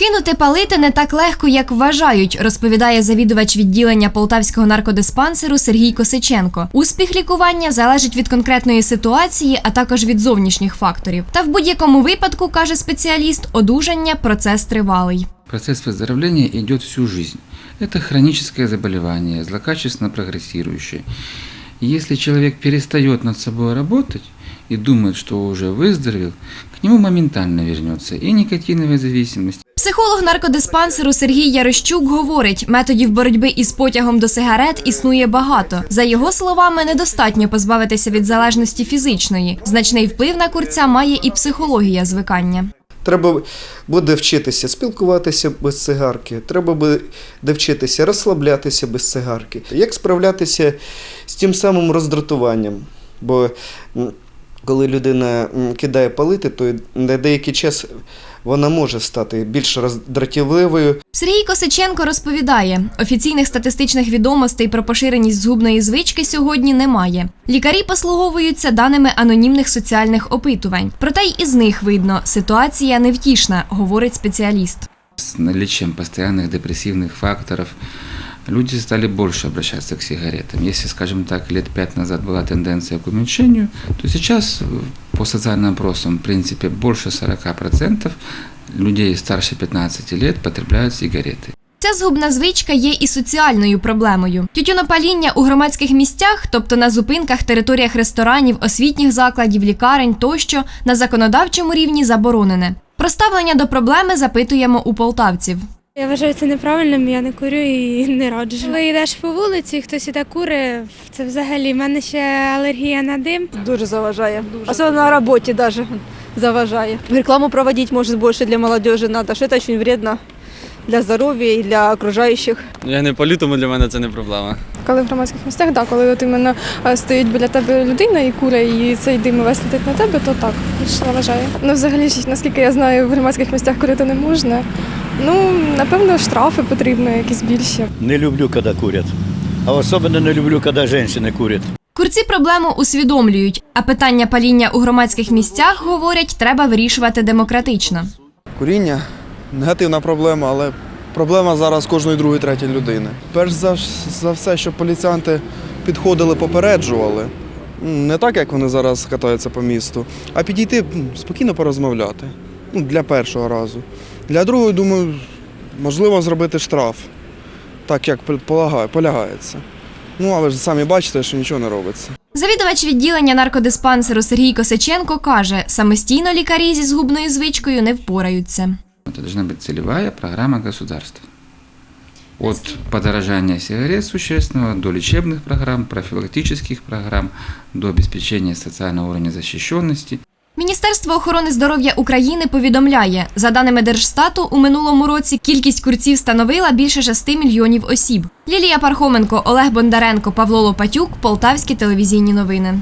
Кинути палити не так легко, як вважають, розповідає завідувач відділення полтавського наркодиспансеру Сергій Косиченко. Успіх лікування залежить від конкретної ситуації, а також від зовнішніх факторів. Та в будь-якому випадку, каже спеціаліст, одужання процес тривалий. Процесс выздоровления идет всю жизнь. Это хроническое заболевание, злокачественно прогрессирующее. И если человек перестает над собой работать и думает, что уже выздоровел, к нему моментально вернется и никотиновая зависимость, Психолог наркодиспансеру Сергій Ярощук говорить, методів боротьби із потягом до сигарет існує багато. За його словами, недостатньо позбавитися від залежності фізичної. Значний вплив на курця має і психологія звикання. Треба буде вчитися спілкуватися без цигарки, треба буде вчитися розслаблятися без цигарки. Як справлятися з тим самим роздратуванням? Бо коли людина кидає палити, то на деякий час вона може стати більш роздратівливою, Сергій Косиченко розповідає, офіційних статистичних відомостей про поширеність згубної звички сьогодні немає. Лікарі послуговуються даними анонімних соціальних опитувань. Проте й із них видно, ситуація невтішна, говорить спеціаліст. с наличием постоянных депрессивных факторов, люди стали больше обращаться к сигаретам. Если, скажем так, лет пять назад была тенденция к уменьшению, то сейчас э, по социальным опросам, в принципе, больше 40% людей старше 15 лет потребляют сигареты. Ця згубна звичка є і соціальною проблемою. Тютюнопаління у громадських місцях, тобто на зупинках, територіях ресторанів, освітніх закладів, лікарень тощо, на законодавчому рівні заборонене. Про ставлення до проблеми запитуємо у полтавців. Я вважаю це неправильним, я не курю і не раджу. Коли йдеш по вулиці, і хтось іде кури, це взагалі в мене ще алергія на дим. Дуже заважає. Особенно на роботі даже заважає. Рекламу проводить может больше для молодежи надо, что это очень вредно для здоров'я і для окружаючих. Я не палю, тому для мене це не проблема. Коли в громадських місцях, да, коли от іменно е, стоїть біля тебе людина і куре, і цей дим весь летить на тебе, то так, більш заважає. Ну, взагалі, наскільки я знаю, в громадських місцях курити не можна. Ну, напевно, штрафи потрібно якісь більші. Не люблю, когда курят. А особенно не люблю, когда женщины курят. Курці проблему усвідомлюють, а питання паління у громадських місцях, говорять, треба вирішувати демократично. Куріння негативна проблема, але проблема зараз кожної другої третьої людини. Перш за, за все, щоб поліціянти підходили, попереджували. Не так, як вони зараз катаються по місту, а підійти спокійно порозмовляти. Ну, для першого разу. Для другого, думаю, можливо зробити штраф, так як полагає- полягається. Ну, але ж самі бачите, що нічого не робиться. Завідувач відділення наркодиспансеру Сергій Косиченко каже, самостійно лікарі зі згубною звичкою не впораються. Это должна быть целевая программа государства. От подорожания сигарет существенного до лечебных программ, профилактических программ, до обеспечения социального уровня защищенности. Міністерство охорони здоров'я України повідомляє, за даними Держстату, у минулому році кількість курців становила більше 6 мільйонів осіб. Лілія Пархоменко, Олег Бондаренко, Павло Лопатюк, Полтавські телевізійні новини.